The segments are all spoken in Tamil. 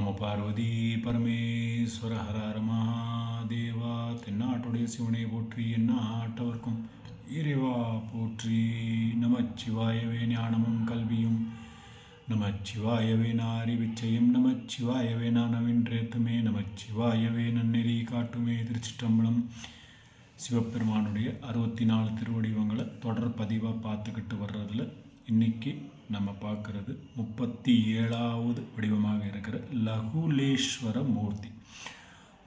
நம பார்வதி பரமேஸ்வர ஹரஹர மகாதேவா. தென்னாட்டுடைய சிவனை போற்றி என்ன ஆட்டவர்க்கும் இறைவா போற்றி. நமச்சிவாயவே ஞானமும் கல்வியும். நமச்சிவாயவே நாரி விச்சயம் நமச்சிவாயவே நானவின்றேத்துமே நமச்சிவாயவே நன்னெறி காட்டுமே திருச்சிற்றம்பலம். சிவபெருமானுடைய அறுபத்தி நாலு திருவடிவங்களை தொடர் பதிவாக பார்த்துக்கிட்டு வர்றதில் இன்னைக்கு நம்ம பார்க்குறது முப்பத்தி ஏழாவது வடிவமாக இருக்கிற லகுலேஸ்வர மூர்த்தி.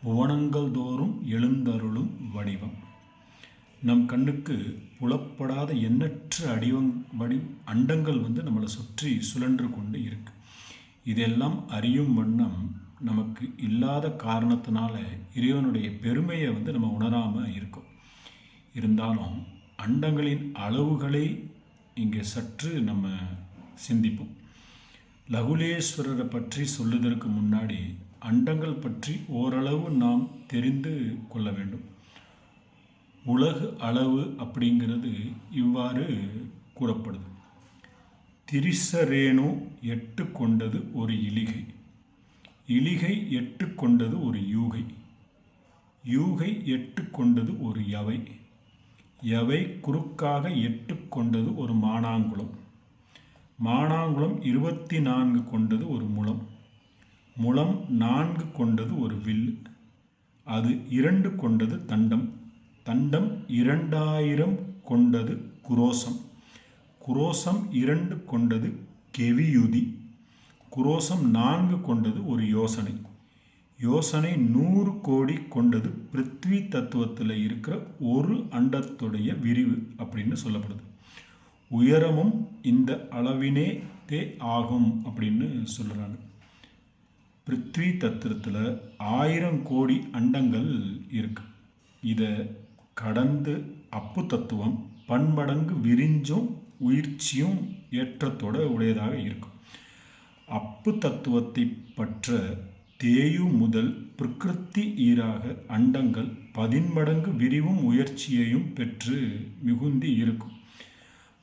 புவனங்கள் தோறும் எழுந்தருளும் வடிவம். நம் கண்ணுக்கு புலப்படாத எண்ணற்ற அடிவங் வடி அண்டங்கள் வந்து நம்மளை சுற்றி சுழன்று கொண்டு இருக்கு. இதெல்லாம் அறியும் வண்ணம் நமக்கு இல்லாத காரணத்தினால இறைவனுடைய பெருமையை வந்து நம்ம உணராமல் இருக்கோம். இருந்தாலும் அண்டங்களின் அளவுகளை இங்கே சற்று நம்ம சிந்திப்போம். லகுலேஸ்வரரை பற்றி சொல்லுவதற்கு முன்னாடி அண்டங்கள் பற்றி ஓரளவு நாம் தெரிந்து கொள்ள வேண்டும். உலகு அளவு அப்படிங்கிறது இவ்வாறு கூறப்படுது. திரிசரேணு எட்டு கொண்டது ஒரு இலிகை. இலிகை எட்டு கொண்டது ஒரு யூகை. யூகை எட்டு கொண்டது ஒரு யவை. யவை குறுக்காக எட்டு கொண்டது ஒரு மானாங்குளம். மானாங்குளம் இருபத்தி நான்கு கொண்டது ஒரு முளம் முளம் நான்கு கொண்டது ஒரு வில் அது இரண்டு கொண்டது தண்டம் தண்டம் இரண்டாயிரம் கொண்டது குரோசம் குரோசம் இரண்டு கொண்டது கெவியுதி குரோசம் நான்கு கொண்டது ஒரு யோசனை யோசனை நூறு கோடி கொண்டது பிருத்வி தத்துவத்தில் இருக்கிற ஒரு அண்டத்துடைய விரிவு அப்படின்னு சொல்லப்படுது. உயரமும் இந்த அளவினே தே ஆகும் அப்படின்னு சொல்கிறாங்க பிருத்வி தத்திரத்தில் ஆயிரம் கோடி அண்டங்கள் இருக்கு. இதை கடந்து அப்பு தத்துவம் பன்மடங்கு விரிஞ்சும் உயிர்ச்சியும் ஏற்றத்தோட உடையதாக இருக்கும் அப்பு தத்துவத்தை பற்ற தேயு முதல் பிரகிருத்தி ஈராக அண்டங்கள் பதின்மடங்கு விரிவும் உயர்ச்சியையும் பெற்று மிகுந்தி இருக்கும்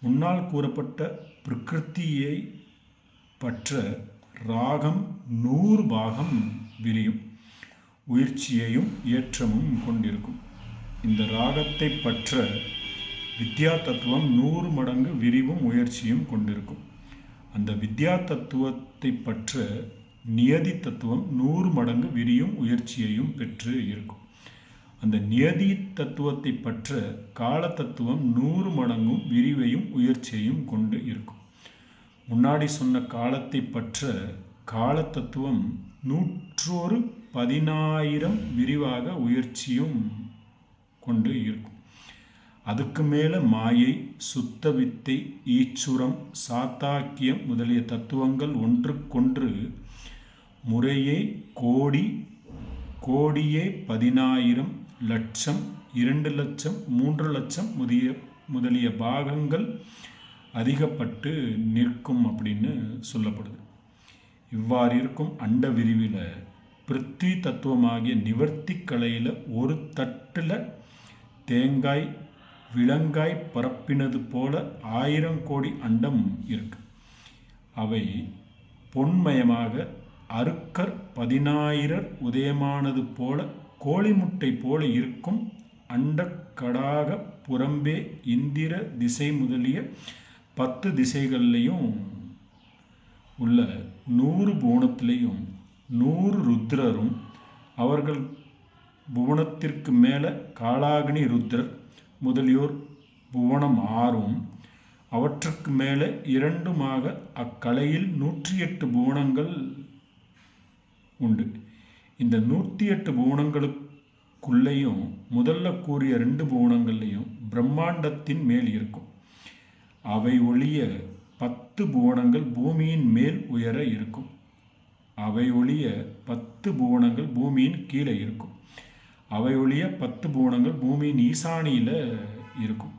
முன்னால் கூறப்பட்ட பிரகிருத்தியை பற்ற ராகம் நூறு பாகம் விரியும். உயிர்ச்சியையும் ஏற்றமும் கொண்டிருக்கும். இந்த ராகத்தை பற்ற வித்யா தத்துவம் நூறு மடங்கு விரிவும் உயர்ச்சியும் கொண்டிருக்கும். அந்த வித்யா தத்துவத்தை பற்ற நியதி தத்துவம் நூறு மடங்கு விரியும் உயர்ச்சியையும் பெற்று இருக்கும். அந்த நியதி தத்துவத்தை பற்ற கால தத்துவம் நூறு மடங்கும் விரிவையும் உயர்ச்சியையும் கொண்டு இருக்கும். முன்னாடி சொன்ன காலத்தை பற்ற கால தத்துவம் நூற்றொரு பதினாயிரம் விரிவாக உயர்ச்சியும் கொண்டு இருக்கும். அதுக்கு மேலே மாயை சுத்த வித்தை ஈச்சுரம் சாத்தாக்கியம் முதலிய தத்துவங்கள் ஒன்றுக்கொன்று முறையே கோடி கோடியே பதினாயிரம் லட்சம் இரண்டு லட்சம் மூன்று லட்சம் முதிய முதலிய பாகங்கள் அதிகப்பட்டு நிற்கும் அப்படின்னு சொல்லப்படுது. இவ்வாறு இருக்கும் அண்ட விரிவில் பிருத்தி தத்துவமாகிய நிவர்த்தி கலையில் ஒரு தட்டில் தேங்காய் விலங்காய் பரப்பினது போல ஆயிரம் கோடி அண்டம் இருக்கு. அவை பொன்மயமாக அருக்கர் பதினாயிரர் உதயமானது போல கோழி முட்டை போல இருக்கும் அண்டக்கடாக புறம்பே இந்திர திசை முதலிய பத்து திசைகள்லையும் உள்ள நூறு புவனத்திலையும் நூறு ருத்ரரும் அவர்கள் புவனத்திற்கு மேலே காலாகினி ருத்ரர் முதலியோர் புவனம் ஆறும் அவற்றுக்கு மேலே இரண்டுமாக அக்கலையில் நூற்றி எட்டு புவனங்கள் உண்டு. இந்த நூற்றி எட்டு புவனங்களுக்குள்ளேயும் முதல்ல கூறிய ரெண்டு புவனங்கள்லையும் பிரம்மாண்டத்தின் மேல் இருக்கும். அவை ஒளிய பத்து புவனங்கள் பூமியின் மேல் உயர இருக்கும். அவை ஒளிய பத்து புவனங்கள் பூமியின் கீழே இருக்கும். அவை ஒளிய பத்து புவனங்கள் பூமியின் ஈசானியில் இருக்கும்.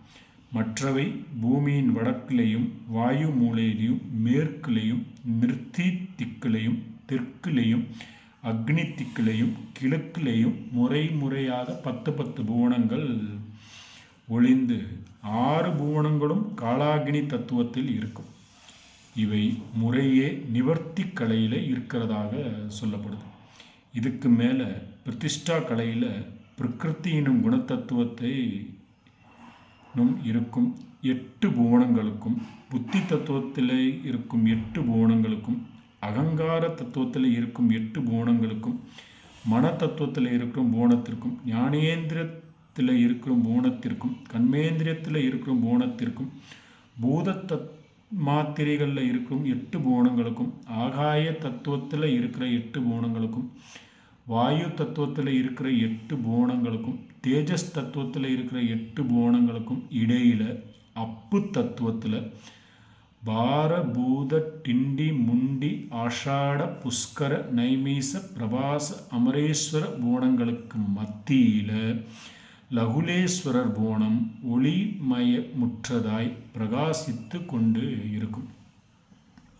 மற்றவை பூமியின் வடக்கிலையும் வாயு மூலையிலையும் மேற்கிலையும் நிறுத்தி திக்கிலையும் தெற்கிலையும் அக்னி திக்கிலையும் கிழக்கிலையும் முறை முறையாக பத்து பத்து புவனங்கள் ஒளிந்து ஆறு புவனங்களும் காலாகினி தத்துவத்தில் இருக்கும். இவை முறையே நிவர்த்தி கலையில் இருக்கிறதாக சொல்லப்படுது. இதுக்கு மேலே பிரதிஷ்டா கலையில் பிரகிருத்தியினும் குணத்தத்துவத்தை நும் இருக்கும் எட்டு புவனங்களுக்கும் புத்தி தத்துவத்தில் இருக்கும் எட்டு புவனங்களுக்கும் அகங்கார தத்துவத்தில் இருக்கும் எட்டு புவனங்களுக்கும் மன தத்துவத்தில் இருக்கும் போனத்திற்கும் ஞானேந்திரத்தில் இருக்கிற போனத்திற்கும் கண்மேந்திரியத்தில் இருக்கிற போனத்திற்கும் பூத தத் மாத்திரைகளில் இருக்கும் எட்டு போனங்களுக்கும் ஆகாய தத்துவத்தில் இருக்கிற எட்டு போனங்களுக்கும் வாயு தத்துவத்தில் இருக்கிற எட்டு போனங்களுக்கும் தேஜஸ் தத்துவத்தில் இருக்கிற எட்டு போனங்களுக்கும் இடையில் அப்பு தத்துவத்தில் பாரபூத டிண்டி முண்டி ஆஷாட புஷ்கர நைமீச பிரபாச அமரேஸ்வர போனங்களுக்கு மத்தியில் லகுலேஸ்வரர் போனம் ஒளிமய முற்றதாய் பிரகாசித்து கொண்டு இருக்கும்.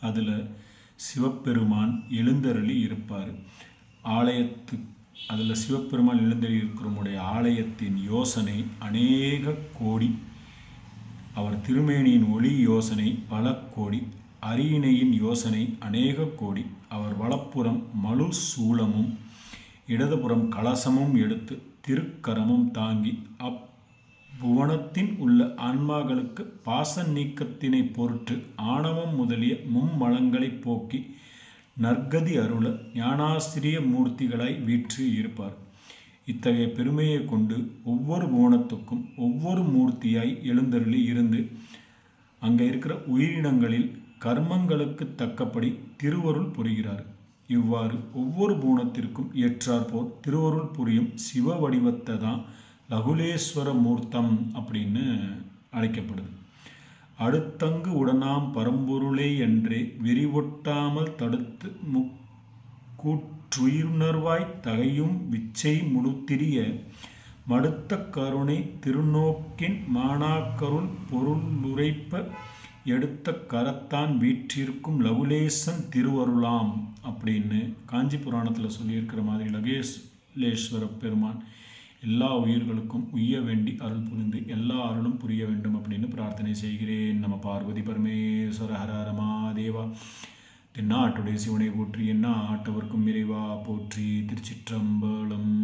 அதில் சிவபெருமான் எழுந்தருளி இருப்பார். ஆலயத்து அதில் சிவபெருமான் எழுந்தருளி இருக்கிறவங்களுடைய ஆலயத்தின் யோசனை அநேக கோடி அவர் திருமேனியின் ஒளி யோசனை பல கோடி அரியணையின் யோசனை அநேக கோடி. அவர் வலப்புறம் மலு சூலமும் இடதுபுறம் கலசமும் எடுத்து திருக்கரமும் தாங்கி அப்புவனத்தின் உள்ள ஆன்மாக்களுக்கு பாச நீக்கத்தினை பொருட்டு ஆணவம் முதலிய மும்மலங்களை போக்கி நற்கதி அருள ஞானாசிரிய மூர்த்திகளாய் வீற்று இருப்பார் இத்தகைய பெருமையை கொண்டு ஒவ்வொரு புவனத்துக்கும் ஒவ்வொரு மூர்த்தியாய் எழுந்தருளி இருந்து அங்கே இருக்கிற உயிரினங்களில் கர்மங்களுக்கு தக்கபடி திருவருள் புரிகிறார். இவ்வாறு ஒவ்வொரு பூணத்திற்கும் ஏற்றாற்போல் திருவருள் புரியும் சிவ வடிவத்தை தான் லகுலேஸ்வர மூர்த்தம் அப்படின்னு அழைக்கப்படுது. அடுத்தங்கு உடனாம் பரம்பொருளே என்றே விரிவொட்டாமல் தடுத்து முக்கூற்றுயிருணர்வாய் தகையும் விச்சை முழுத்திரிய மடுத்த கருணை திருநோக்கின் மாணாக்கருள் பொருளுரைப்ப எடுத்த கரத்தான் வீற்றிருக்கும் லகுலேசன் திருவருளாம் அப்படின்னு காஞ்சி புராணத்தில் சொல்லியிருக்கிற மாதிரி லகேஷ்லேஸ்வர பெருமான் எல்லா உயிர்களுக்கும் உய்ய வேண்டி அருள் புரிந்து எல்லா அருளும் புரிய வேண்டும் அப்படின்னு பிரார்த்தனை செய்கிறேன். நம்ம பார்வதி பரமேஸ்வர ஹர மாதேவா தென்னாட்டுடைய சிவனை போற்றி என்ன ஆட்டவர்க்கும் இறைவா போற்றி திருச்சிற்றம்பலம்.